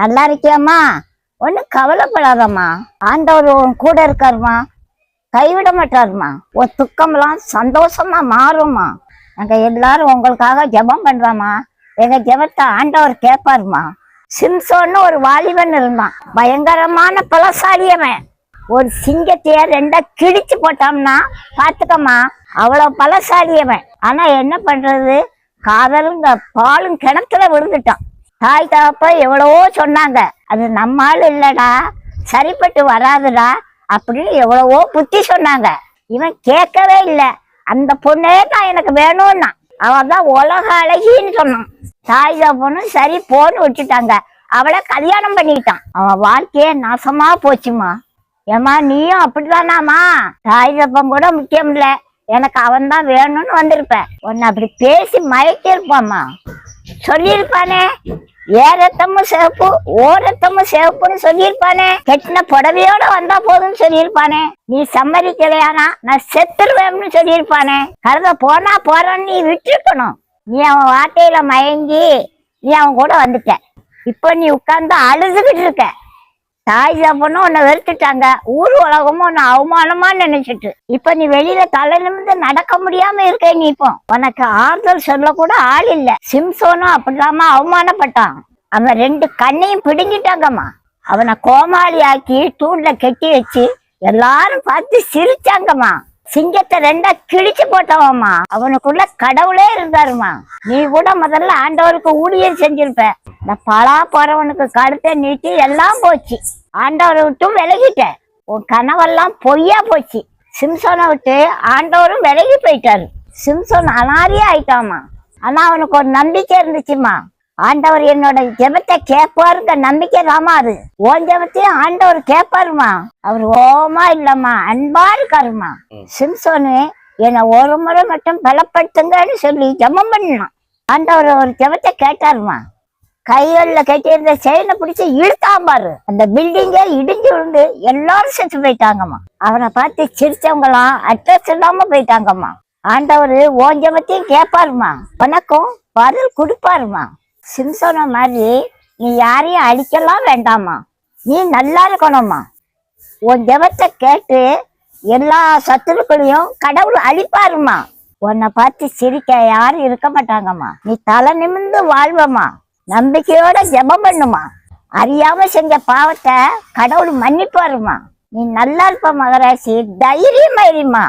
நல்லா இருக்கியாம்மா. ஒன்றும் கவலைப்படாதம்மா. ஆண்டவர் உன் கூட இருக்காருமா கைவிட மாட்டாருமா உன் துக்கம்லாம் சந்தோஷமா மாறும்மா. நாங்கள் எல்லாரும் உங்களுக்காக ஜெபம் பண்ணுறோம்மா எங்கள் ஜபத்தை ஆண்டவர் கேட்பாருமா சிம்சோன்னு ஒரு வாலிபன் இருந்தான். பயங்கரமான பலசாலியவன். ஒரு சிங்கத்தைய ரெண்டா கிழிச்சு போட்டோம்னா பார்த்துக்கம்மா அவ்வளோ பலசாலியவன். ஆனால் என்ன பண்ணுறது காதலும் பாலும் கிணத்துல விழுந்துட்டான். தாய் தகப்ப எவ்வளவோ சொன்னாங்க. அது நம்மால் இல்லடா. சரிப்பட்டு வராதுடா அப்படின்னு எவ்வளவோ புத்தி சொன்னாங்க. இவன் கேட்கவே இல்லை. அந்த பொண்ணே தான் எனக்கு வேணும்னா. அவன் தான் உலக அழகின்னு சொன்னான். தாய் தகப்பனும் சரி போன்னு விட்டுட்டாங்க. அவளை கல்யாணம் பண்ணிக்கிட்டான். அவன் வாழ்க்கையே நாசமா போச்சுமா. ஏமா நீயும் அப்படிதானாமா தாய் தப்பம் கூட முக்கியம் இல்ல. எனக்கு அவன் தான் வேணும்னு வந்திருப்ப உன்னை அப்படி பேசி மயக்கிருப்பாமா சொல்லியிருப்பானே. ஏ சேப்பு சிவப்பு சேப்புன்னு சிவப்புன்னு சொல்லியிருப்பானே. கெட்டின புடவையோட வந்தா போதும்னு சொல்லியிருப்பானே. நீ சம்மதிக்கலையானா நான் செத்துருவேன்னு சொல்லியிருப்பானே. கருத போனா போறேன்னு நீ விட்டுருக்கணும். நீ அவன் வார்த்தையில மயங்கி நீ அவன் கூட வந்துட்ட. இப்போ நீ உட்கார்ந்து அழுதுகிட்டு இருக்க. தாய் தப்பனும் உன்னை வெறுத்துட்டாங்க. ஊர் உலகமும் உன்னை அவமானமா நினைச்சிட்டு. இப்ப நீ வெளியில தலை நிமிர்ந்து நடக்க முடியாம இருக்க நீ இப்போ. உனக்கு ஆறுதல் சொல்ல கூட ஆள் இல்ல. சிம்சோனும் அப்படிலாம அவமானப்பட்டான். அவன் ரெண்டு கண்ணையும் பிடுங்கிட்டாங்கம்மா. அவனை கோமாளி ஆக்கி தூண்ல கட்டி வச்சு எல்லாரும் பார்த்து சிரிச்சாங்கம்மா. சிங்கத்தை ரெண்டா கிழிச்சு போட்டவம்மா. அவனுக்குள்ள கடவுளே இருந்தாருமா. நீ கூட முதல்ல ஆண்டவருக்கு ஊழியர் செஞ்சிருப்ப. இந்த பலா போறவனுக்கு கழுத்தை நீட்டி எல்லாம் போச்சு. ஆண்டவரை விட்டும் விலகிட்ட. உன் கனவெல்லாம் பொய்யா போச்சு. சிம்சோனை விட்டு ஆண்டவரும் விலகி போயிட்டாரு. சிம்சோன் அனாரியா ஆயிட்டாமா. ஆனா அவனுக்கு ஒரு நம்பிக்கை இருந்துச்சுமா. ஆண்டவர் என்னோட ஜெபத்தை கேட்பாருங்க நம்பிக்கை தாமா அது. உன் ஜெபத்தையும் ஆண்டவர் கேட்பாருமா. அவர் ஓமா இல்லம்மா அன்பா இருக்காருமா. சிம்சோனு என்னை ஒரு முறை மட்டும் பலப்படுத்துங்கன்னு சொல்லி ஜெபம் பண்ணான். ஆண்டவர் ஒரு ஜெபத்தை கேட்டாருமா. கைகளில் கட்டியிருந்த செயினை பிடிச்சி இழுத்தான் பாரு. அந்த பில்டிங்கே இடிஞ்சு விழுந்து எல்லாரும் செத்து போயிட்டாங்கம்மா. அவனை பார்த்து சிரிச்சவங்களாம் அட்ரஸ் இல்லாம போயிட்டாங்கம்மா. ஆண்டவர் ஓன் ஜெபத்தையும் கேட்பாருமா. உனக்கும் பதில் கொடுப்பாருமா. சிம்சோன மாதிரி நீ யாரையும் அடிக்கலாம் வேண்டாமா நீ நல்லா இருக்கணுமா உன் ஜெபத்தை கேட்டு எல்லா சத்துருக்களையும் கடவுள் அழிப்பாருமா உன்னை பார்த்து சிரிக்க யாரும் இருக்க மாட்டாங்கம்மா. நீ தலை நிமிர்ந்து வாழ்வம்மா. நம்பிக்கையோட ஜெபம் பண்ணுமா அறியாம செஞ்ச பாவத்தை கடவுள் மன்னிப்பாருமா நீ நல்லா இருப்ப மகராசி. தைரியமா இருமா